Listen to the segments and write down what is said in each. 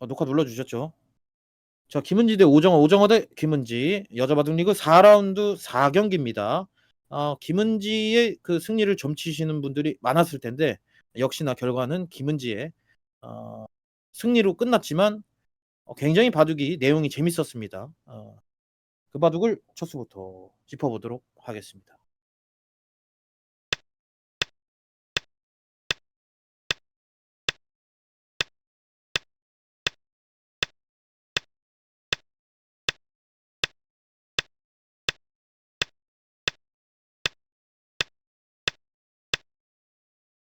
어, 녹화 눌러주셨죠? 자, 김은지 대 오정화, 오정화 대 김은지 여자 바둑리그 4라운드 4경기입니다. 어, 김은지의 그 승리를 점치시는 분들이 많았을 텐데 역시나 결과는 김은지의 어, 승리로 끝났지만 어, 굉장히 바둑이 내용이 재밌었습니다. 어, 그 바둑을 첫 수부터 짚어보도록 하겠습니다.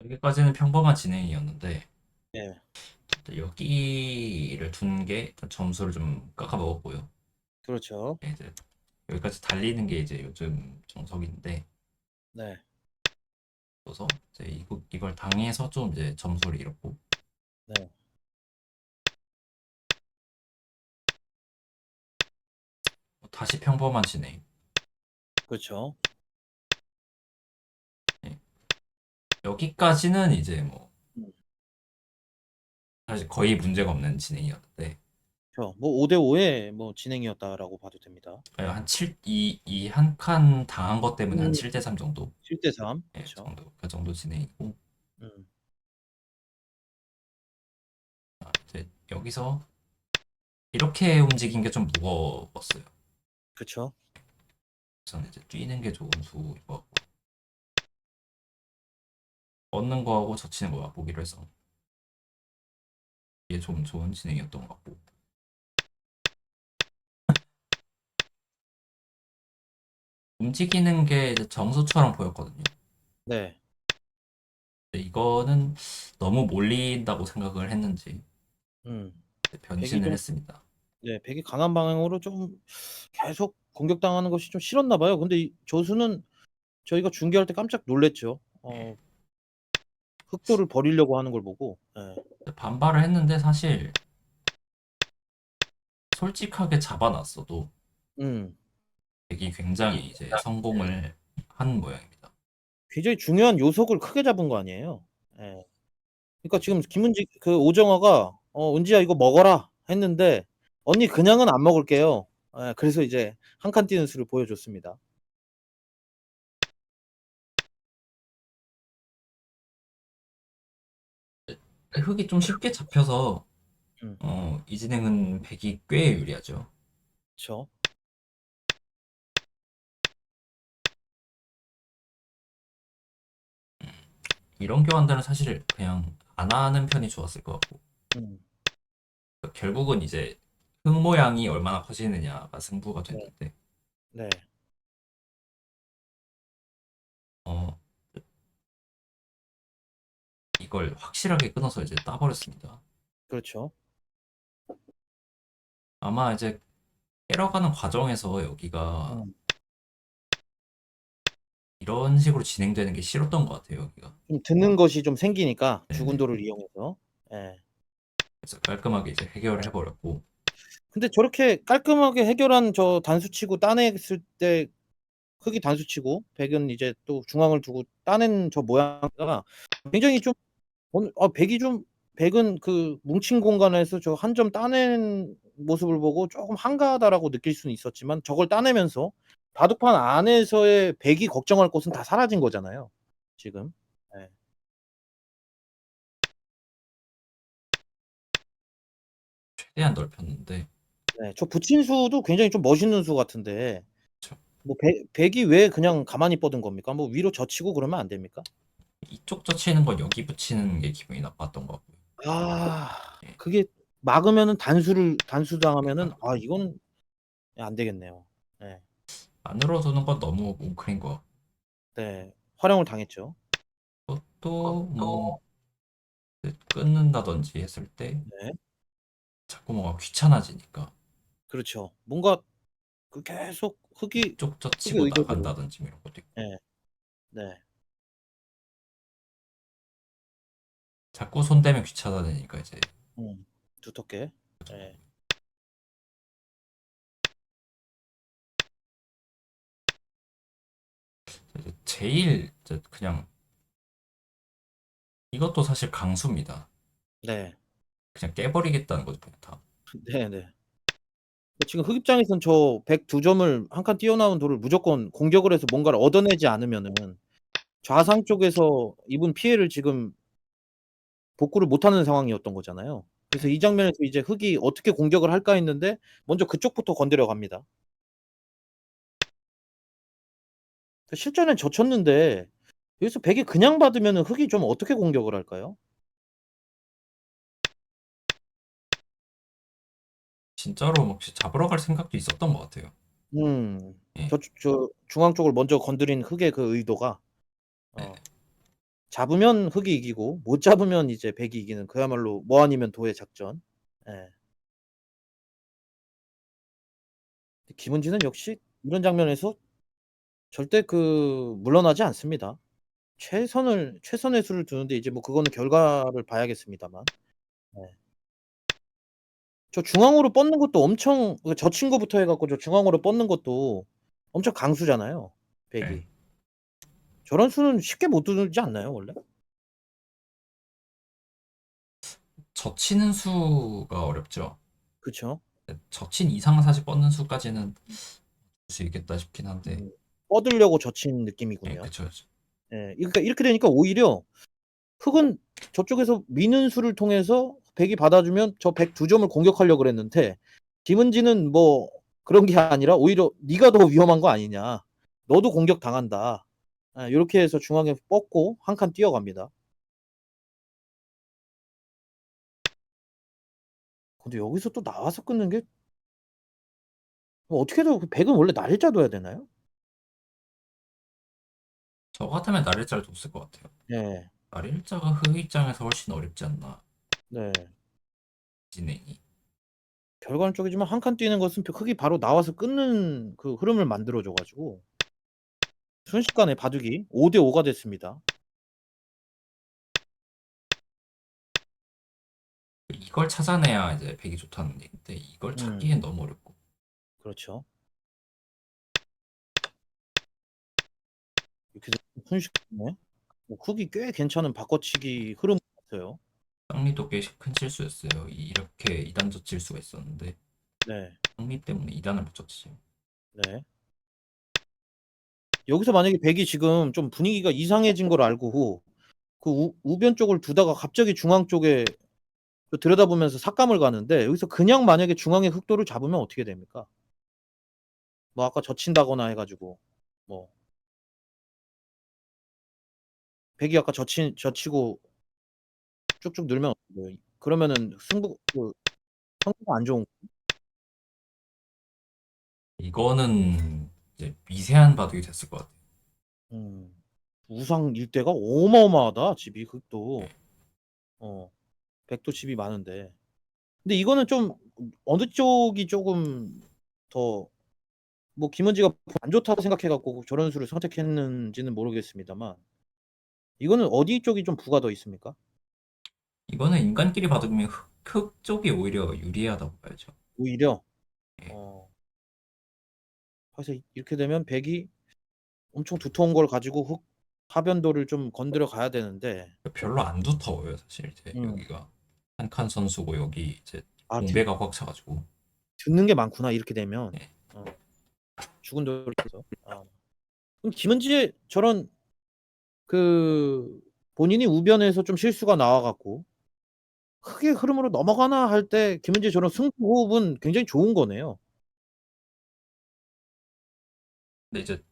여기까지는 평범한 진행이었는데 네, 여기를 둔 게 점수를 좀 깎아 먹었고요. 그렇죠. 이제 여기까지 달리는 게 이제 요즘 정석인데 네, 그래서 이제 이거, 이걸 당해서 좀 이제 점수를 잃었고 네, 다시 평범한 진행. 그렇죠. 여기까지는 이제 뭐 음. 사실 거의 문제가 없는 진행이었는데 그렇죠. 뭐 5대 5의 뭐 진행이었다라고 봐도 됩니다. 한 7, 이, 이 한 칸 당한 것 때문에 한 음. 7대 3 정도 7대 3. 예, 그렇죠. 정도 그 정도 진행이고 음. 아, 이제 여기서 이렇게 움직인 게 좀 무거웠어요. 그렇죠. 저는 이제 뛰는 게 좋은 수인 것 같고 얻는 거하고 젖히는 거 맛보기로 해서 이게 좀 좋은 진행이었던 것 같고 움직이는 게 이제 정수처럼 보였거든요. 네. 이거는 너무 몰린다고 생각을 했는지 음. 변신을 좀- 했습니다. 네, 백이 강한 방향으로 좀 계속 공격당하는 것이 좀 싫었나 봐요. 근데 이 조수는 저희가 중계할 때 깜짝 놀랐죠. 어, 흑도를 버리려고 하는 걸 보고. 네. 반발을 했는데 사실 솔직하게 잡아놨어도 음. 굉장히 이제 성공을 한 모양입니다. 굉장히 중요한 요석을 크게 잡은 거 아니에요. 예. 그러니까 지금 김은지 그 오정화가 어, 은지야 이거 먹어라 했는데 언니 그냥은 안 먹을게요. 예, 그래서 이제 한 칸 뛰는 수를 보여줬습니다. 흙이 좀 쉽게 잡혀서 음. 어, 이 진행은 백이 꽤 유리하죠. 그렇죠. 이런 교환들은 사실 그냥 안 하는 편이 좋았을 것 같고 음. 그러니까 결국은 이제 흙 모양이 얼마나 커지느냐가 승부가 됐는데 네. 어, 이걸 확실하게 끊어서 이제 따버렸습니다. 그렇죠. 아마 이제 깨러가는 과정에서 여기가 음. 이런 식으로 진행되는 게 싫었던 것 같아요, 여기가. 좀 듣는 것이 좀 생기니까 네네. 죽은 돌을 이용해서. 예. 그래서 깔끔하게 이제 해결을 해버렸고 근데 저렇게 깔끔하게 해결한 저 단수치고 따냈을 때 흑이 단수치고 백은 이제 또 중앙을 두고 따낸 저 모양가 굉장히 좀 오늘 아 백이 좀 백은 그 뭉친 공간에서 저 한 점 따낸 모습을 보고 조금 한가하다라고 느낄 수는 있었지만 저걸 따내면서 바둑판 안에서의 백이 걱정할 곳은 다 사라진 거잖아요. 지금. 예. 최대한 넓혔는데 네, 저 붙인 수도 굉장히 좀 멋있는 수 같은데 그쵸. 뭐 백, 백이 왜 그냥 가만히 뻗은 겁니까? 뭐 위로 젖히고 그러면 안 됩니까? 이쪽 젖히는 건 여기 붙이는 게 기분이 나빴던 것 같고요. 아, 예. 그게 막으면은 단수를 단수 당하면은 아 이거는 안 되겠네요. 네, 안으로 두는 건 너무 뭉클인 것 같고 네, 활용을 당했죠. 또뭐 끊는다든지 했을 때 네, 자꾸 뭔가 귀찮아지니까 그렇죠. 뭔가 그 계속 흑이 이쪽 젖히고. 나간다든지 뭐 이런 것도 있고 네, 자꾸 손대면 귀찮아지니까 이제 음, 두텁게. 네, 이제 제일 이제 그냥 이것도 사실 강수입니다. 네, 그냥 깨버리겠다는 거죠, 그냥 다. 네네. 지금 흑 입장에선 저 102점을 한 칸 뛰어나온 돌을 무조건 공격을 해서 뭔가를 얻어내지 않으면은 좌상 쪽에서 입은 피해를 지금 복구를 못하는 상황이었던 거잖아요. 그래서 이 장면에서 이제 흑이 어떻게 공격을 할까 했는데 먼저 그쪽부터 건드려 갑니다. 실전엔 젖혔는데 여기서 백이 그냥 받으면은 흑이 좀 어떻게 공격을 할까요? 진짜로 막 잡으러 갈 생각도 있었던 것 같아요. 음. 예. 저 저 중앙 쪽을 먼저 건드린 흑의 그 의도가 네. 어. 잡으면 흑이 이기고 못 잡으면 이제 백이 이기는 그야말로 뭐 아니면 도의 작전. 예. 김은지는 역시 이런 장면에서 절대 그 물러나지 않습니다. 최선을 최선의 수를 두는데 이제 뭐 그거는 결과를 봐야겠습니다만. 네. 저 중앙으로 뻗는 것도 엄청 그 젖힌 거부터 해 갖고 저 중앙으로 뻗는 것도 엄청 강수잖아요, 백이. 네. 저런 수는 쉽게 못 두지 않나요, 원래? 젖히는 수가 어렵죠. 그쵸. 젖힌 이상 사실 뻗는 수까지는 줄 수 있겠다 싶긴 한데. 음. 뻗으려고 젖힌 예, 느낌이군요. 그쵸. 예. 그러니까 이렇게 되니까 오히려 흑은 저쪽에서 미는 수를 통해서 백이 받아주면 저 102점을 공격하려고 그랬는데 김은지는 뭐 그런 게 아니라 오히려 네가 더 위험한 거 아니냐. 너도 공격 당한다. 예, 요렇게 해서 중앙에 뻗고 한 칸 뛰어갑니다. 근데 여기서 또 나와서 끊는 게뭐 어떻게 해도 그 백은 원래 날짜 둬야 되나요? 저 같으면 날일자를 뒀을 것 같아요. 예. 날일자가 흑 입장에서 훨씬 어렵지 않나, 네. 진행이. 결과는 쪽이지만 한 칸 뛰는 것은 흑이 바로 나와서 끊는 그 흐름을 만들어 줘 가지고 순식간에 바둑이 5대 5가 됐습니다. 이걸 찾아내야 이제 백이 좋다는 얘기인데 이걸 음. 찾기엔 너무 어렵고. 그렇죠. 이렇게 순식간에 뭐 흑이 꽤 괜찮은 바꿔치기 흐름이었어요. 쌍리도 꽤 큰 실수였어요. 이- 이렇게 2단 젖힐 수가 있었는데 네. 쌍리 때문에 2단을 못 젖히죠. 네. 여기서 만약에 백이 지금 좀 분위기가 이상해진 걸 알고 그 우 우변 쪽을 두다가 갑자기 중앙 쪽에 그 들여다보면서 삭감을 가는데 여기서 그냥 만약에 중앙의 흑도를 잡으면 어떻게 됩니까? 뭐 아까 젖힌다거나 해 가지고 뭐. 백이 아까 젖힌 젖히고 쭉쭉 늘면 뭐 그러면은 승부 그 성과가 안 좋은 이거는 이제 미세한 바둑이 됐을 것 같아요. 음. 우상 일대가 어마어마하다 집이 흑도. 어. 백도 집이 많은데. 근데 이거는 좀 어느 쪽이 쪼금 더 뭐 김은지가 안 좋다고 생각해 갖고 저런 수를 선택했는지는 모르겠습니다만 이거는 어디 쪽이 좀 부가 더 있습니까? 이거는 인간끼리 바둑이면 흑, 흑 쪽이 오히려 유리하다고 봐야죠. 오히려. 그래서 이렇게 되면 백이 엄청 두터운 걸 가지고 흑 하변도를 좀 건드려 가야 되는데 별로 안 두터워요, 사실 이제 음. 여기가 한칸 선수고 여기 이제 아드 공배가 꽉 차가지고 듣는 게 많구나 이렇게 되면. 네. 어. 죽은 돌이 있어. 아. 그럼 김은지의 저런 그 본인이 우변에서 좀 실수가 나와 갖고 흑의 흐름으로 넘어가나 할 때 김은지의 저런 승부 호흡은 굉장히 좋은 거네요. 근데 이제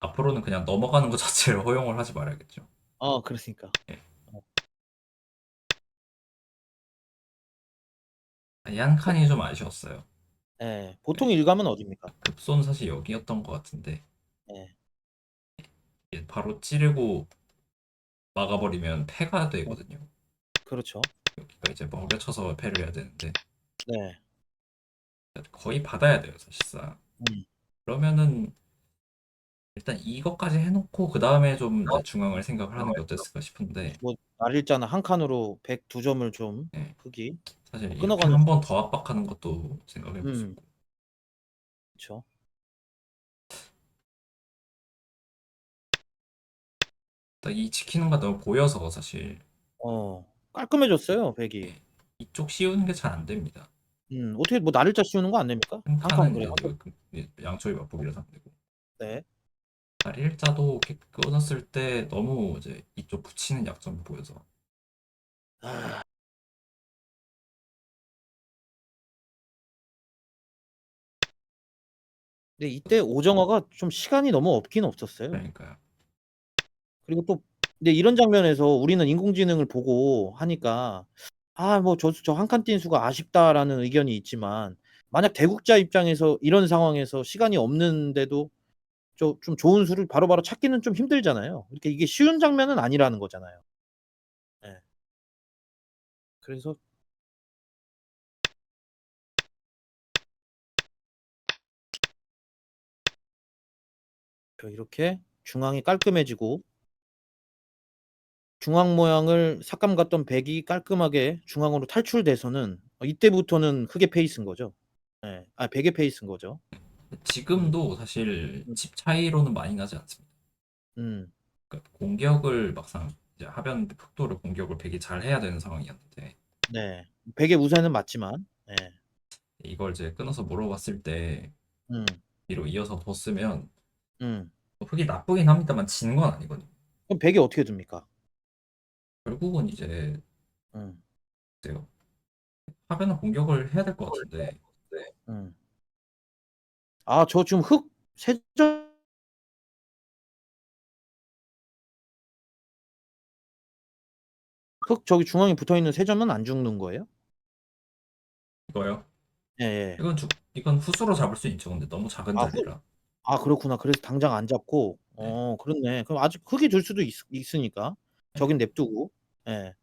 앞으로는 그냥 넘어가는 것 자체를 허용을 하지 말아야겠죠. 아 그러니까. 예. 어. 이 한 칸이 좀 아쉬웠어요. 예. 보통 일감은 어디입니까? 급손 사실 여기였던 것 같은데 예. 이게 바로 찌르고 막아버리면 패가 되거든요. 그렇죠. 여기가 이제 먹여쳐서 패를 해야 되는데 네. 거의 받아야 돼요, 사실상. 음. 그러면은 일단 이것까지 해놓고 그 다음에 좀 이제 중앙을 생각을 하는 게 어땠을까 싶은데 뭐 날일자는 한 칸으로 102 점을 좀 네. 흑이 사실 이렇게 끊어가는 한 번 더 압박하는 것도 생각해 볼 수 음. 있고. 일단 이 지키는 거 너무 보여서 사실 어. 깔끔해졌어요, 백이. 이쪽 씌우는 게 잘 안 됩니다. 음, 어떻게 뭐 나를자 씌우는 거 안 됩니까? 한한칸 칸은 그래. 이제 그- 그 양초의 맛보기라서 안 되고 네. 다리 일자도 이렇게 끊었을 때 너무 이제 이쪽 붙이는 약점이 보여서 아. 근데 이때 오정화가 좀 시간이 너무 없긴 없었어요. 그러니까요. 그리고 또 근데 이런 장면에서 우리는 인공지능을 보고 하니까 아 뭐 저 저 한 칸 뛴 수가 아쉽다라는 의견이 있지만 만약 대국자 입장에서 이런 상황에서 시간이 없는데도 저좀 좋은 수를 바로 바로 찾기는 좀 힘들잖아요. 이렇게 이게 쉬운 장면은 아니라는 거잖아요. 예. 그래서 저 이렇게 중앙이 깔끔해지고 중앙 모양을 삭감 갔던 백이 깔끔하게 중앙으로 탈출돼서는 어 이때부터는 흑의 페이스인 거죠. 예. 아 백의 페이스인 거죠. 지금도 사실 음. 집 차이로는 많이 나지 않습니다. 음. 그러니까 공격을 막상 이제 하변 흑도를 공격을 백이 잘 해야 되는 상황이었는데 네. 백의 우세는 맞지만 예. 이걸 이제 끊어서 물어봤을 때 음. 뒤로 이어서 뒀으면 음. 흑이 나쁘긴 합니다만 지는 건 아니거든요. 그럼 백이 어떻게 됩니까? 결국은 이제 음. 글쎄요. 하변은 공격을 해야 될 것 같은데 음. 아 저 지금 흑 세점 흑 저기 중앙에 붙어 있는 세 점은 안 죽는 거예요? 이거요. 예 예. 이건 주, 이건 후수로 잡을 수 있죠. 근데 너무 작은 아, 후- 자리라. 아 그렇구나. 그래서 당장 안 잡고 네. 어 그렇네. 그럼 아직 흑이 줄 수도 있 있으니까 저긴 냅두고. 예.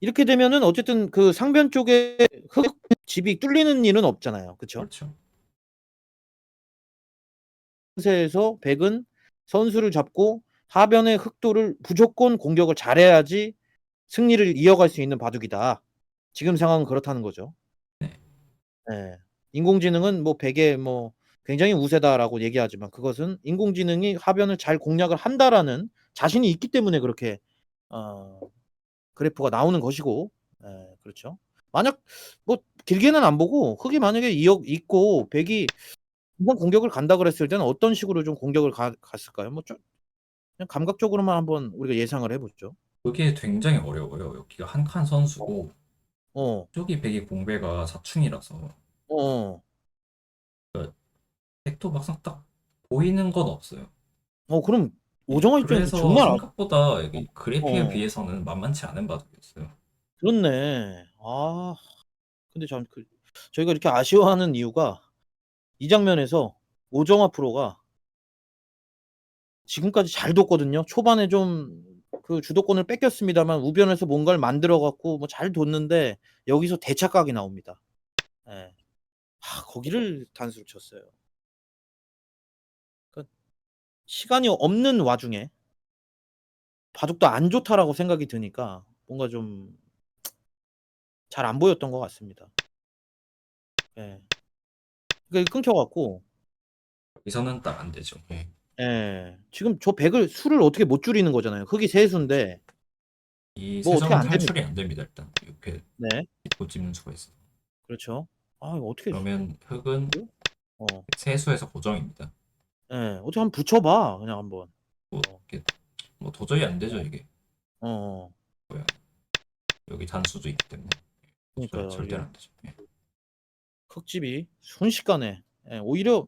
이렇게 되면은 어쨌든 그 상변 쪽에 흑 집이 뚫리는 일은 없잖아요. 그쵸? 그렇죠. 세에서 백은 선수를 잡고 하변의 흑도를 무조건 공격을 잘해야지 승리를 이어갈 수 있는 바둑이다. 지금 상황은 그렇다는 거죠. 네. 예. 인공지능은 뭐 백에 뭐 굉장히 우세다라고 얘기하지만 그것은 인공지능이 하변을 잘 공략을 한다라는 자신이 있기 때문에 그렇게 어 그래프가 나오는 것이고 예 그렇죠. 만약 뭐 길게는 안 보고 흑이 만약에 이어 있고 백이 그냥 공격을 간다 그랬을 때는 어떤 식으로 좀 공격을 가 갔을까요? 뭐 좀 그냥 감각적으로만 한번 우리가 예상을 해 보죠. 그게 굉장히 어려워요. 여기가 한 칸 선수고 어. 저기 백이 공배가 자충이라서 어어. 백도 막상 딱 보이는 건 없어요. 어 그럼 오정화 입장에서 그래서 정말 아 생각보다 여기 그래픽에 어. 비해서는 만만치 않은 바둑이었어요. 그렇네. 아. 근데 전 그 저희가 이렇게 아쉬워하는 이유가 이 장면에서 오정화 프로가 지금까지 잘 뒀거든요. 초반에 좀 그 주도권을 뺏겼습니다만 우변에서 뭔가를 만들어 갖고 뭐 잘 뒀는데 여기서 대착각이 나옵니다. 예. 아 거기를 단수를 쳤어요. 그러니까 시간이 없는 와중에 '바둑도 안 좋다.'라고 생각이 드니까 뭔가 좀 잘 안 보였던 것 같습니다. 예. 그게 끊겨 갖고 여기서는 딱 안 되죠. 예. 예. 지금 저 백을 수를 어떻게 못 줄이는 거잖아요. 흑이 세 수인데 이 뭐 어떻게 안 탈출이 안 됩니다. 일단 이렇게 네. 짚고 찝는 수가 있어. 그렇죠. 아 이거 어떻게 그러면 흑은 어. 세수에서 고정입니다. 예. 어떻게 한번 붙여 봐. 그냥 한번. 뭐, 이렇게 뭐 도저히 안 되죠 이게. 어 어. 여기 단수도 있기 때문에 그러니까요. 절대로 이게 안 되죠. 예. 흑집이 순식간에 예 오히려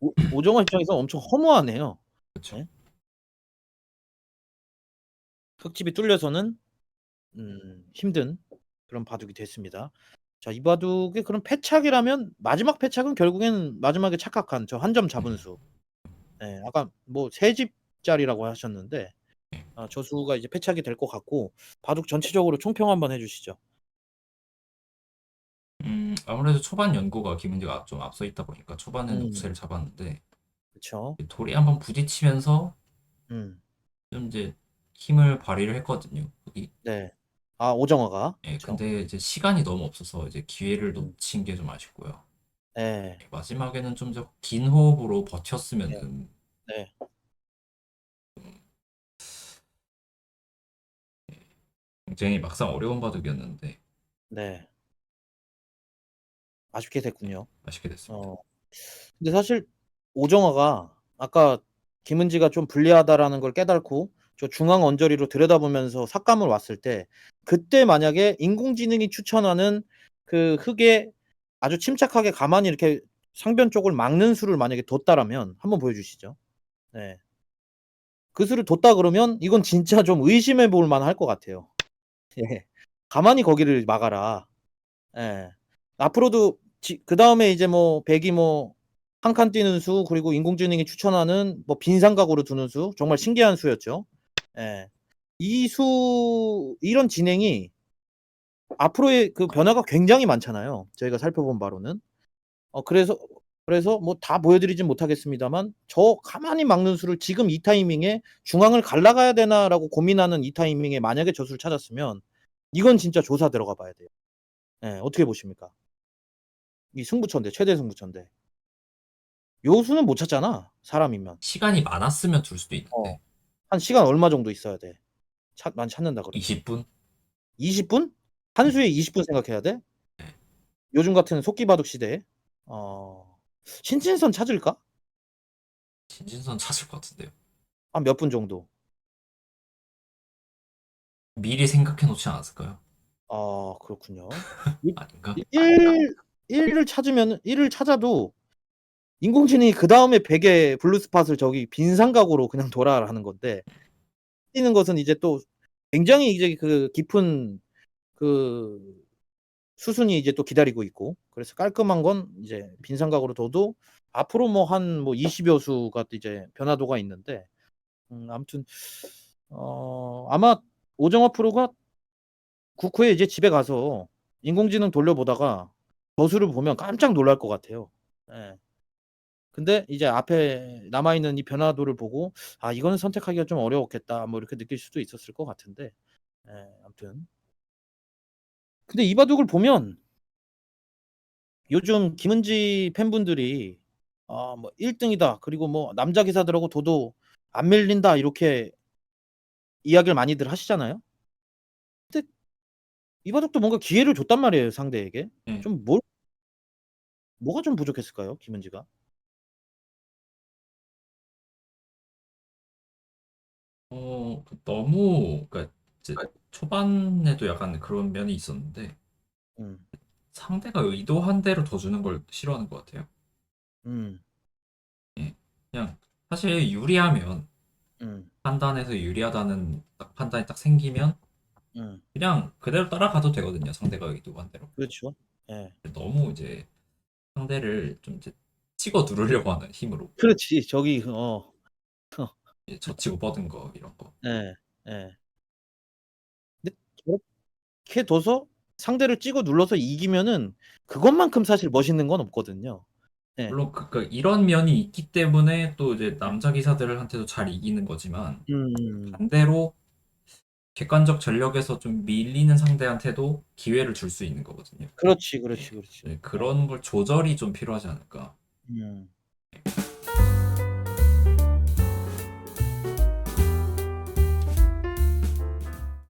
오 오정화 입장에서 엄청 허무하네요. 그쵸. 예. 흑집이 뚫려서는 음 힘든 그런 바둑이 됐습니다. 자 이 바둑의 그런 패착이라면 마지막 패착은 결국에는 마지막에 착각한 저 한 점 잡은 수. 예. 아까 뭐 세 집짜리라고 하셨는데 예. 아저 수가 이제 패착이 될 것 같고 바둑 전체적으로 총평 한번 해 주시죠. 음 아무래도 초반 연구가 김은지가 좀 앞서 있다 보니까 초반에는 음. 우세를 잡았는데 그쵸. 돌이 한번 부딪히면서 음. 좀 이제 힘을 발휘를 했거든요. 여기 네. 아 오정화가. 예, 그쵸. 근데 이제 시간이 너무 없어서 이제 기회를 음. 놓친 게 좀 아쉽고요. 예. 마지막에는 좀더긴 호흡으로 버텼으면은 네. 굉장히 막상 어려운 바둑이었는데 네. 아쉽게 됐군요. 아쉽게 됐습니다. 어. 근데 사실 오정화가 아까 김은지가 좀 불리하다라는 걸 깨닫고 저 중앙 언저리로 들여다보면서 삭감을 왔을 때 그때 만약에 인공지능이 추천하는 그 흙에 아주 침착하게 가만히 이렇게 상변 쪽을 막는 수를 만약에 뒀다라면 한번 보여주시죠. 네. 그 수를 뒀다 그러면 이건 진짜 좀 의심해 볼 만할 것 같아요. 예. 가만히 거기를 막아라. 예. 앞으로도 그 다음에 이제 뭐 백이 뭐 한 칸 뛰는 수 그리고 인공지능이 추천하는 뭐 빈삼각으로 두는 수 정말 신기한 수였죠. 예. 이 수 이런 진행이 앞으로의 그 변화가 굉장히 많잖아요. 저희가 살펴본 바로는. 어 그래서 그래서 뭐 다 보여드리진 못하겠습니다만 저 가만히 막는 수를 지금 이 타이밍에 중앙을 갈라가야 되나라고 고민하는 이 타이밍에 만약에 저 수를 찾았으면 이건 진짜 조사 들어가 봐야 돼요. 예. 어떻게 보십니까? 이 승부처인데 최대 승부처인데. 요 수는 못 찾잖아. 사람이면. 시간이 많았으면 둘 수도 어. 있는데. 한 시간 얼마 정도 있어야 돼? 찾만 찾는다 그러면. 20분? 20분? 한 수에 20분 생각해야 돼? 네. 요즘 같은 속기바둑 시대에. 어. 신진선 찾을까? 신진선 찾을 것 같은데요. 한 몇 분 정도? 미리 생각해 놓지 않았을까요? 아, 그렇군요. 아닌가? 1 1을 찾으면은 1을 찾아도 인공지능이 그 다음에 백의 블루스팟을 저기 빈 삼각으로 그냥 둬라라는 건데 뛰는 것은 이제 또 굉장히 이제 그 깊은 그 수순이 이제 또 기다리고 있고 그래서 깔끔한 건 이제 빈 삼각으로 둬도 앞으로 뭐 한뭐 20여 수가 이제 변화도가 있는데 음 아무튼 어 아마 오정화 프로가 국후에 이제 집에 가서 인공지능 돌려보다가 저 수를 보면 깜짝 놀랄 것 같아요. 예. 근데 이제 앞에 남아 있는 이 변화도를 보고 '아 이거는 선택하기가 좀 어려웠겠다.' 뭐 이렇게 느낄 수도 있었을 것 같은데 예 아무튼 근데 이 바둑을 보면 요즘 김은지 팬분들이 아 뭐 "1 등이다." 그리고 뭐 "남자 기사들하고 둬도 안 밀린다." 이렇게 이야기를 많이들 하시잖아요. 근데 이 바둑도 뭔가 기회를 줬단 말이에요, 상대에게. 네. 좀뭘 뭐가 좀 부족했을까요, 김은지가? 어그 너무 그러니까 이제 초반에도 약간 그런 면이 있었는데 음. 상대가 의도한 대로 더 주는 걸 싫어하는 것 같아요. 음. 예. 그냥 사실 유리하면 음. 판단에서 유리하다는 딱 판단이 딱 생기면 음. 그냥 그대로 따라가도 되거든요, 상대가 의도한 대로. 그렇죠. 예. 너무 이제 상대를 좀 이제 치고 누르려고 하는 힘으로 그렇지. 저기 어. 이제 젖히고 뻗은 거 이런 거. 예. 예. 근데 저렇게 둬서 상대를 찍어 눌러서 이기면은 그것만큼 사실 멋있는 건 없거든요. 예. 물론 그 그러니까 이런 면이 있기 때문에 또 이제 남자 기사들한테도 잘 이기는 거지만 음. 반대로 객관적 전력에서 좀 밀리는 상대한테도 기회를 줄 수 있는 거거든요. 그렇지, 그렇지, 그렇지. 네, 그런 걸 조절이 좀 필요하지 않을까. 음.